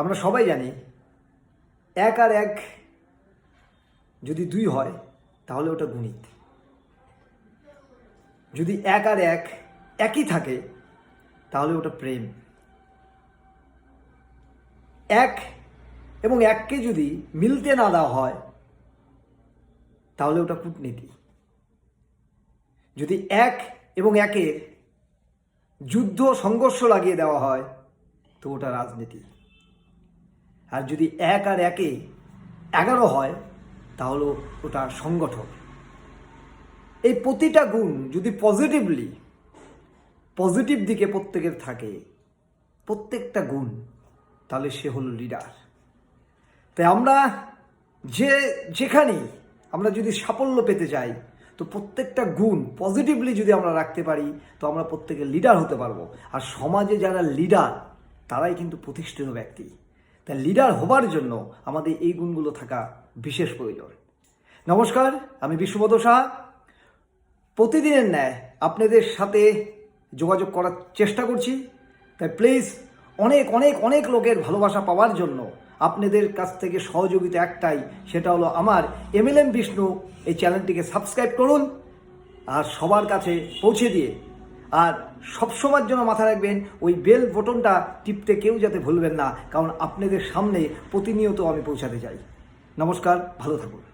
আমরা সবাই জানি, এক আর এক যদি দুই হয়, তাহলে ওটা গুণিত। যদি এক আর এক একই থাকে, তাহলে ওটা প্রেম। এক এবং এককে যদি মিলতে না দেওয়া হয়, তাহলে ওটা কূটনীতি। যদি এক এবং একের যুদ্ধ সংঘর্ষ লাগিয়ে দেওয়া হয়, তো ওটা রাজনীতি। আর যদি এক আর একে এগারো হয়, তাহলে ওটা সংগঠন এই প্রতিটা গুণ যদি পজিটিভলি পজিটিভ দিকে প্রত্যেকের থাকে, প্রত্যেকটা গুণ, তাহলে সে হলো লিডার তাই আমরা যে, যেখানেই আমরা যদি সাফল্য পেতে চাই তো প্রত্যেকটা গুণ পজিটিভলি যদি আমরা রাখতে পারি, তো আমরা প্রত্যেকে লিডার হতে পারব। আর সমাজে যারা লিডার তারাই কিন্তু প্রতিষ্ঠিত ব্যক্তি। তাই লিডার হবার জন্য আমাদের এই গুণগুলো থাকা বিশেষ প্রয়োজন। নমস্কার, আমি বিশ্ববোধ সাহা। প্রতিদিনের ন্যায় আপনাদের সাথে যোগাযোগ করার চেষ্টা করছি। তাই প্লিজ অনেক অনেক অনেক লোকের ভালোবাসা পাওয়ার জন্য আপনাদের কাছ থেকে সহযোগিতা একটাই, সেটা হলো আমার এম বিষ্ণু এই চ্যানেলটিকে সাবস্ক্রাইব করুন আর সবার কাছে পৌঁছে দিয়ে আর সবসময়ের জন্য মাথা রাখবেন, ওই বেল বটনটা টিপতে কেউ যাতে ভুলবেন না, কারণ আপনাদের সামনে প্রতিনিয়ত আমি পৌঁছাতে চাই। নমস্কার, ভালো থাকুন।